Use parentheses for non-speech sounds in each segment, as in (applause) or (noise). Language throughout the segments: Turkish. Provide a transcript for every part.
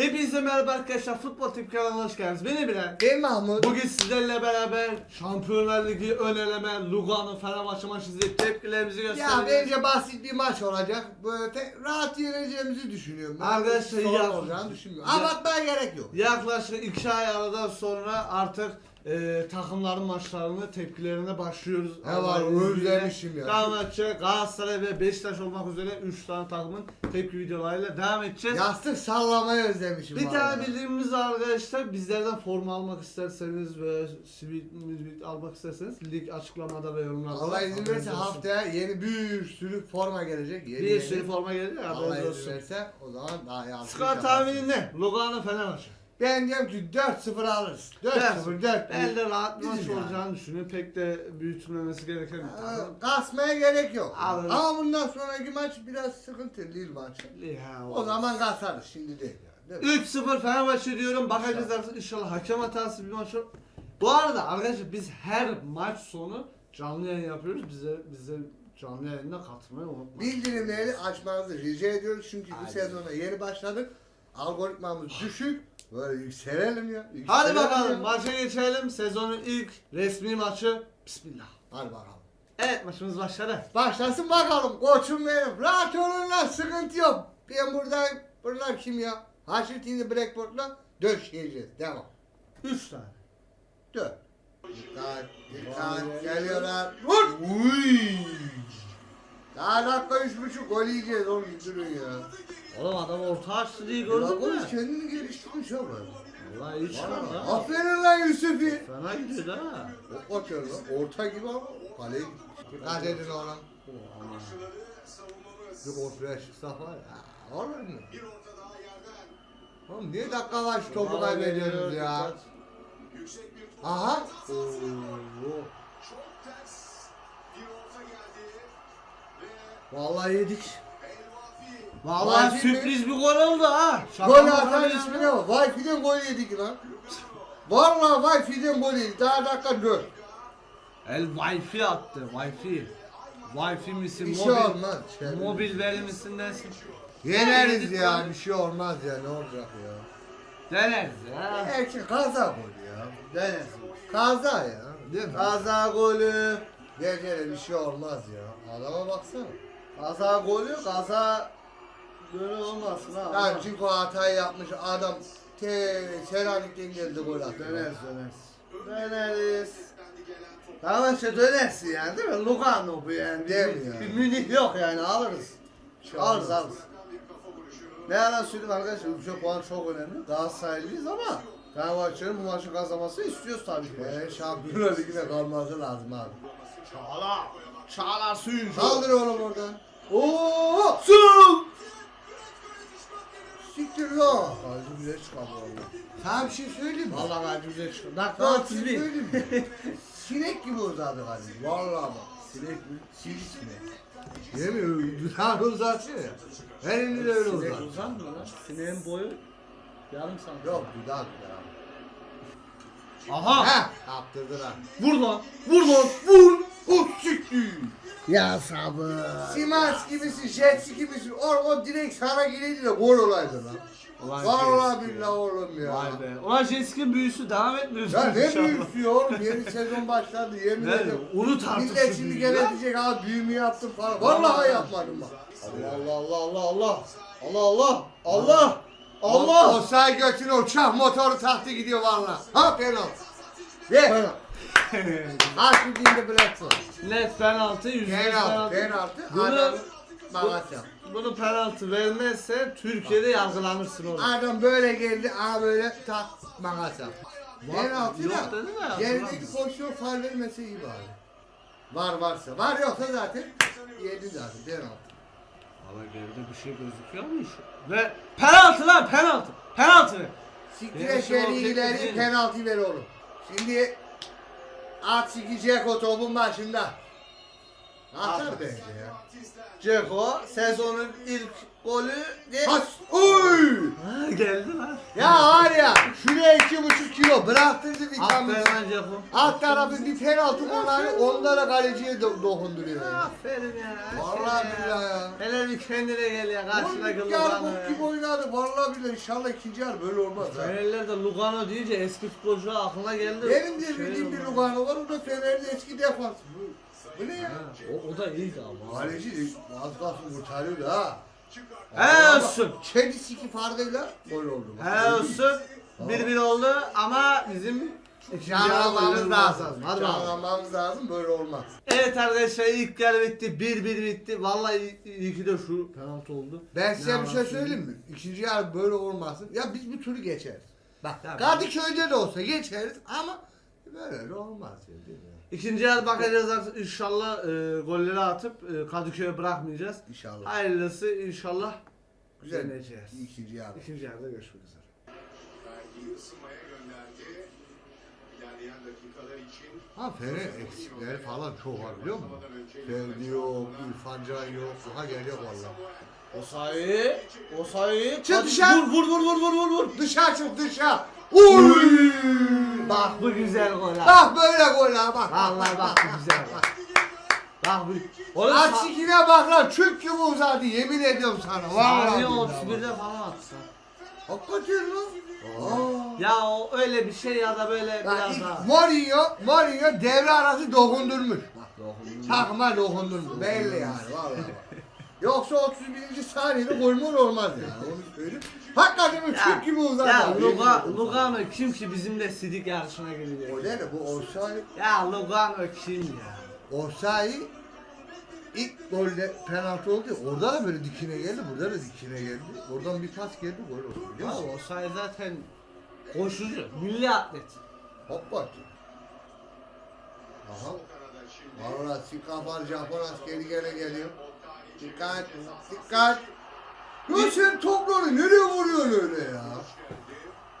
Hepinize merhaba arkadaşlar. Futbol Tip kanalına hoş geldiniz. Beni bilen. Ben Mahmut. Bugün sizlerle beraber Şampiyonlar Ligi ön eleme, Lugano, Fenerbahçe maçı izleyip tepkilerimizi Ya göstereceğiz. bence basit bir maç olacak. Böyle te- rahat yeneceğimizi düşünüyorum. Ben Arkadaşlar, sorun ya- olacağını düşünmüyorum. ya- Abartmaya gerek yok. Yaklaşık 2 ay aradan sonra artık e, takımların maçlarını tepkilerine başlıyoruz. Ne var, özlemişim ya. Fenerbahçe, Galatasaray ve Beşiktaş olmak üzere 3 tane takımın tepki videolarıyla devam edeceğiz. Yastık sallamayı özlemişim. Bir tane bildiğimiz arkadaşlar bizlerden forma almak isterseniz ve müzik almak isterseniz lig açıklamada ve yorumlarda. Allah izin verirse haftaya yeni bir sürü forma gelecek. Yeni bir sürü forma ya Allah izin verirse o zaman daha iyi Skor tahmini ne? Lugano Fenerbahçe. Ben diyorum ki 4-0 alırız. 4-0 4 Ben de rahat bir maç Bizim yani. olacağını düşünüyorum. Pek de büyütülmemesi gereken bir takım. Kasmaya gerek yok. Alırız. Ama bundan sonraki maç biraz sıkıntılı değil maç. Ya, O zaman kasarız şimdi değil. Yani, değil mi? 3-0 Fenerbahçe diyorum. Bakacağız artık inşallah hakem hatası bir maç olur. Bu arada arkadaşlar biz her maç sonu canlı yayın yapıyoruz. Bize bize canlı yayında katılmayı unutmayın. Bildirimleri açmanızı rica ediyoruz çünkü bu Aynen. sezona yeni başladık. Algoritmamız düşük. Böyle yükselelim ya. Hadi yükselelim bakalım ya. maça geçelim. Sezonun ilk resmi maçı. Bismillah. Hadi bakalım. Evet maçımız başladı. Başlasın bakalım koçum benim. Rahat olun lan sıkıntı yok. Ben buradayım. Bunlar kim ya? Haşitini Blackboard'la döşeyeceğiz. Devam. 3 tane. Dön. Dikkat, dikkat. Geliyorlar. Vur. Uy. Daha dakika üç buçuk gol yiyeceğiz oğlum durun ya. Oğlum adam orta açtı diye gördün mü? Dragovic kendini geliştirmiş abi. Vallahi iyi çıkardı ha. Aferin lan Yusuf'i. Fena gidiyordu ha. O atıyor lan. Orta gibi ama kaleye Dikkat edin ona. Bir ortaya çıksak var ya. Olur mu? Oğlum niye dakika var şu topu kaybediyoruz ya? Aha. Oo. Vallahi yedik. Vallahi Vay sürpriz bir gol oldu ha. Şaka Gol maka atan ya. ismine bak. Vay Fiden gol yedik lan. Vallahi vay Fiden gol yedik. Daha dakika 4. El Wi-Fi attı. Wi-Fi. Wi-Fi misin? Bir şey mobil, olmaz. Şey mobil veri misindensin? Yeneriz Yedik ya. golü. Bir şey olmaz ya. Ne olacak ya? Deneriz ya. Erkek kaza gol ya. Deneriz. Kaza ya. Değil mi? Kaza golü. Gecede bir şey olmaz ya. Adama baksana. Kaza golü. Kaza böyle olmasın ha. Lan çünkü o hatayı yapmış adam te Selanik'ten geldi gol attı. Döneriz döneriz. Döneriz. Tamam işte dönersin yani değil mi? Lugano bu yani. Değil Bir- mi yani? Bir Münih yok yani alırız. Alırız alırız. Ne yalan söyleyeyim arkadaşlar ülke puan çok önemli. Galatasaraylıyız ama Fenerbahçe'nin bu maçı kazanması istiyoruz tabii ki. Ee, Şampiyonlar Ligi'ne kalması lazım abi. Çağlar. Çağlar suyun. Kaldır oğlum oradan. Oo! Su! Siktir lan. Kaleci bile çıkardı valla. Sana bir şey söyleyeyim mi? Vallahi kalbim güzel çıktı. Dakika Sana bir şey 31. söyleyeyim mi? Sinek gibi uzadı kaleci. Valla bak. Sinek mi? Silik sinek. Yemiyor. Dudağını uzatıyor ya. Elini de öyle Sinek uzat. uzanmıyor lan. Sineğin boyu yarım santim. Yok dudağı dudağı. Aha! Heh. Kaptırdı lan. Vur lan! Vur lan! Vur! Oh siktir. Ya sabır. Simans gibisin, Jetsi gibisin. O, o direkt sana gireydi de gol olaydı lan. Vallahi billahi oğlum ya. Vay be. Ulan Jessica büyüsü devam etmiyor. Ya ne İnşallah. büyüsü ya oğlum yeni (laughs) sezon başladı yemin Ne? ederim. Unut artık Millet şu şimdi büyüyü gene ya. diyecek abi büyümü yaptım falan. Vallahi yapmadım bak. Allah Allah Allah Allah Allah Allah Allah Allah O Allah. say götüne uçak motoru taktı gidiyor vallahi. Ha penaltı. Ve ha (laughs) şu dinde Blackpool. Net penaltı yüzde yüz Penaltı, penaltı. Bunu- Adamı makas yap. Bunu penaltı vermezse Türkiye'de yargılanırsın oğlum. Adam böyle geldi, aha böyle tak. Var- Penaltı yok da dedi de gerideki yapılan. pozisyon faul vermese iyi bari. Var varsa. Var yoksa zaten yedi zaten penaltı. Ama geride bir şey gözüküyormuş. Ve penaltı lan penaltı. Penaltı. Siktir Benim ileri değil. penaltı ver oğlum. Şimdi at sikecek o başında. Atar bence ya. Ceko sezonun ilk golü de... Pas. Oy! Ha, geldi lan. Ya var ya şuraya iki buçuk kilo bıraktırdık Aferin ikamesi. lan Ceko. Alt tarafı bir penaltı kullanıyor onlara kaleciye do- dokunduruyor. Aferin ya. Vallahi aferin billahi ya. Hele bir kendine gel ya karşıdaki Oğlum yarı Lugano bok gibi oynadı. Vallahi billahi inşallah ikinci yarı böyle olmaz ha. Fenerler de Lugano deyince eski futbolcu aklına geldi. Benim de Şey bildiğim bir oldu. Lugano var o da Fener'de eski defans. Bu, bu ne ya? O, o da iyiydi ama. Kaleci az kalsın kurtarıyordu ha. He olsun. Kedi siki fardıyla gol oldu. He olsun. 1-1 oldu ama bizim Can almamız lazım. Hadi Can bakalım. almamız lazım böyle olmaz. Evet arkadaşlar ilk yarı bitti. 1-1 bitti. Vallahi iyi, ki de şu penaltı oldu. Ben Ne size bir şey söyleyeyim mi? İkinci yarı böyle olmasın. Ya biz bu turu geçeriz. Bak. Kadıköy'de de olsa geçeriz ama böyle olmaz ya değil mi? İkinci yarı bakacağız artık inşallah e, golleri atıp e, Kadıköy'e bırakmayacağız. İnşallah. Hayırlısı inşallah Güzel. deneyeceğiz. İkinci yarı. İkinci yarıda görüşmek üzere. Ferdi'yi ısınmaya gönderdi. İlerleyen dakikalar için Ha Fener eksikleri falan çok var biliyor musun? Ferdi yok, İrfan Can yok. Aha geliyor valla. Osayi, Osayi. Çık Hadi dışarı. Vur vur vur vur vur vur. Dışarı çık dışarı. Uy! Bak bu güzel gol ha. Bak böyle gol ha bak. Vallahi bak bu güzel gol. Bak bu. Oğlum Aksikine bak lan çöp gibi uzadı yemin ediyorum sana. Vallahi. Saniye billahi 31'de bak. falan attı. Hakikaten lan. Aa. Ya o öyle bir şey ya da böyle Ya biraz ilk daha. Mourinho, Mourinho devre arası dokundurmuş. Bak, Takma dokundurmuş. Belli yani vallahi. bak. Yoksa 31. saniyede gol mol olmaz yani. Onu söyleyeyim. Hakikaten çöp gibi uzadı. Ya Luga, ediyorum. Lugano kim ki bizimle sidik yarışına O ne bu offside? Ya Lugano kim ya? Offside ilk golde penaltı oldu. ya, Orada da böyle dikine geldi, burada da dikine geldi. Oradan bir pas geldi, gol oldu. Biliyor Ya musun? Osayi zaten koşucu, milli atlet. Hakikaten. Aha. Valla Sikafar Japon askeri gene geliyor. Dikkat, dikkat. Ya sen topları nereye vuruyorsun öyle ya?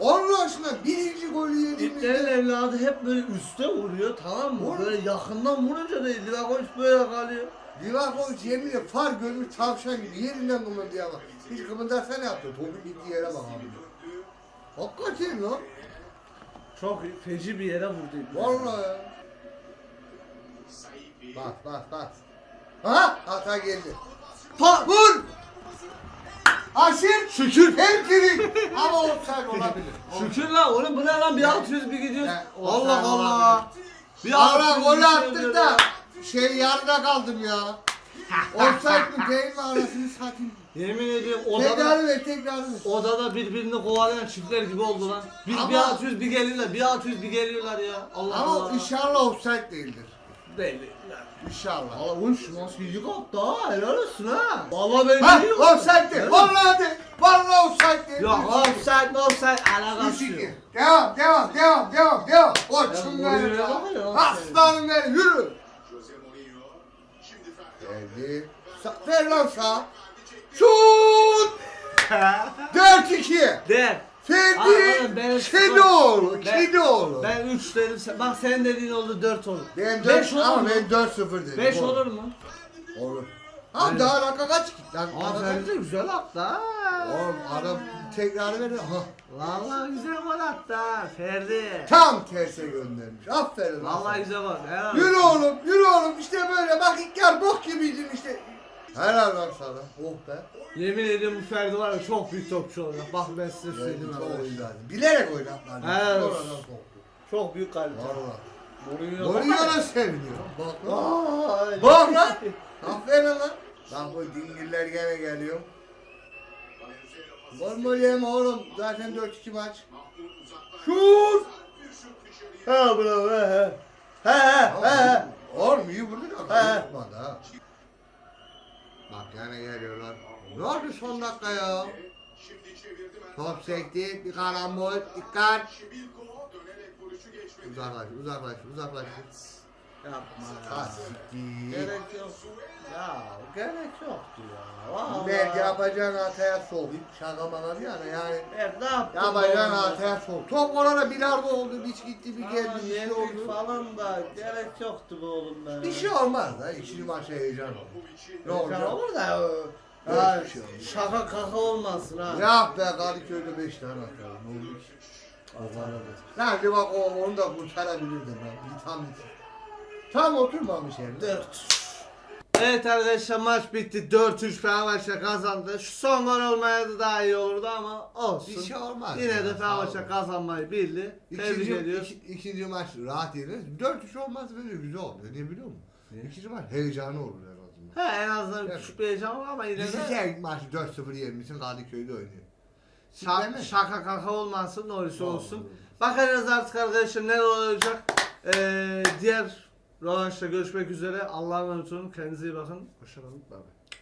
Allah aşkına birinci golü yediğimizde İplerin evladı hep böyle üste vuruyor tamam mı? Vur. Böyle yakından vurunca da Livakovic böyle kalıyor. Livakovic yeminle far görmüş tavşan gibi yerinden kımıldı ama. Hiç kımıldarsa ne yaptı? Topun gittiği yere bak abi. Hakikaten lan. Çok feci bir yere vurdu. Vallahi ya. Bak bak bak. Aha hata geldi. Pa Vur! Aşır! Şükür. Hemkirin! Ama offside olabilir. (laughs) Şükür lan oğlum bu ne lan bir 600 bir gidiyoruz. He, Allah offside Allah. Bir Allah 600 golü bir şey attık oluyor da ya. şey yarıda kaldım ya. (laughs) Offside mi değil mi arasını satayım. Yemin ediyorum odada, Tekrar ver tekrar ver. odada birbirini kovalayan çiftler gibi oldu lan. Bir, Ama- bir 600 bir geliyorlar, bir 600 bir geliyorlar ya. Allah Ama Allah. inşallah offside değildir. Belli. İnşallah. Valla oğlum şu maske yük attı ha helal olsun ha. Valla ben Ha biliyorum. offside değil. Vallahi değil. Vallahi offside değil. Yok offside offside alakası 3-2. yok. Devam devam devam devam devam. Koçum Ya, benim buraya ya. bak ya, Aslanım benim yürü. Jose Mourinho şimdi Ferdi Geldi. Sa- ver lan sağ. Şut. (laughs) 4-2. Der. Ferdi ben- Kedoğlu. Ben- Kedoğlu. Ben 3 dedim. sen- Bak senin dediğin oldu 4 olur. Ben 5 4 olur ama mu? ben 4-0 dedim. 5 olur mu? Olur. Ha Ben- daha dakika kaç? Lan Aa Ferdi de güzel attı ha. Oğlum adam tekrar veriyor. Ha. Vallahi güzel gol attı ha Ferdi. Tam terse göndermiş. Aferin. lan Vallahi sana. güzel gol. Helal Yürü oğlum, yürü oğlum. İşte böyle. Bak ilk yer bok gibiydin işte. Helal lan sana. Oh be. Yemin ediyorum bu Ferdi var ya çok büyük topçu olacak. Bak ben size söyleyeyim çok oynadı. Bilerek oynatmadı. Helal olsun. Çok büyük kalite. Valla. Mourinho. Mourinho'na seviniyor. Bak lan. Bak lan. Aferin lan. Bak bu dingiller gene geliyor. Gol mü yeme oğlum? Zaten 4-2 maç. Şut! Ha bravo he he. He he he. Oğlum iyi vurdun ama tutmadı ha. Bak gene geliyorlar. Ne oldu son dakika ya? Top sekti, bir karambol, dikkat. Şibilko dönerek vuruşu Yapma ya. siktir. Gerek yok. Ya gerek yoktu ya. Vallahi. Ben yapacağın hataya sokayım. Şaka bana bir yana yani. Ben ne yaptım? Yapacağın oğlum? hataya sok. Top orada bilardo oldu. Bir gitti bir Ama geldi. Bir şey yendik oldu. falan da gerek yoktu bu oğlum be. Bir şey olmaz da. İkinci maçta heyecan olur. Ne Olacak olur da Yok ya, şey şaka kaka olmasın ha. Ya be Kadıköy'de 5 tane atarım. Ne oldu ki? Lan bir bak o onu da kurtarabilirdim ben. Bir tam oturmamış. Dört. Evet arkadaşlar maç bitti. 4-3 Fenerbahçe kazandı. Şu son gol olmayaydı daha iyi olurdu ama olsun. Bir şey olmaz. Yine ya, de sağ Fenerbahçe olun. kazanmayı bildi. Tebrik İkinci, ediyoruz. iki, ikinci maç rahat yeniriz. 4-3 olmaz böyle güzel oluyor. Ne biliyor musun? İkinci maç heyecanı olur en azından. He en azından Evet. küçük bir heyecan var ama yine de Düşünsene maçı 4-0 yenmişsin Kadıköy'de oynuyor. şa- Değil mi? şaka kaka olmasın ne olursa olsun. Vallahi. Bakarız artık arkadaşlar neler olacak. Ee, diğer rövanşta görüşmek üzere. Allah'a emanet olun. Kendinize iyi bakın. Hoşçakalın. Bay bay.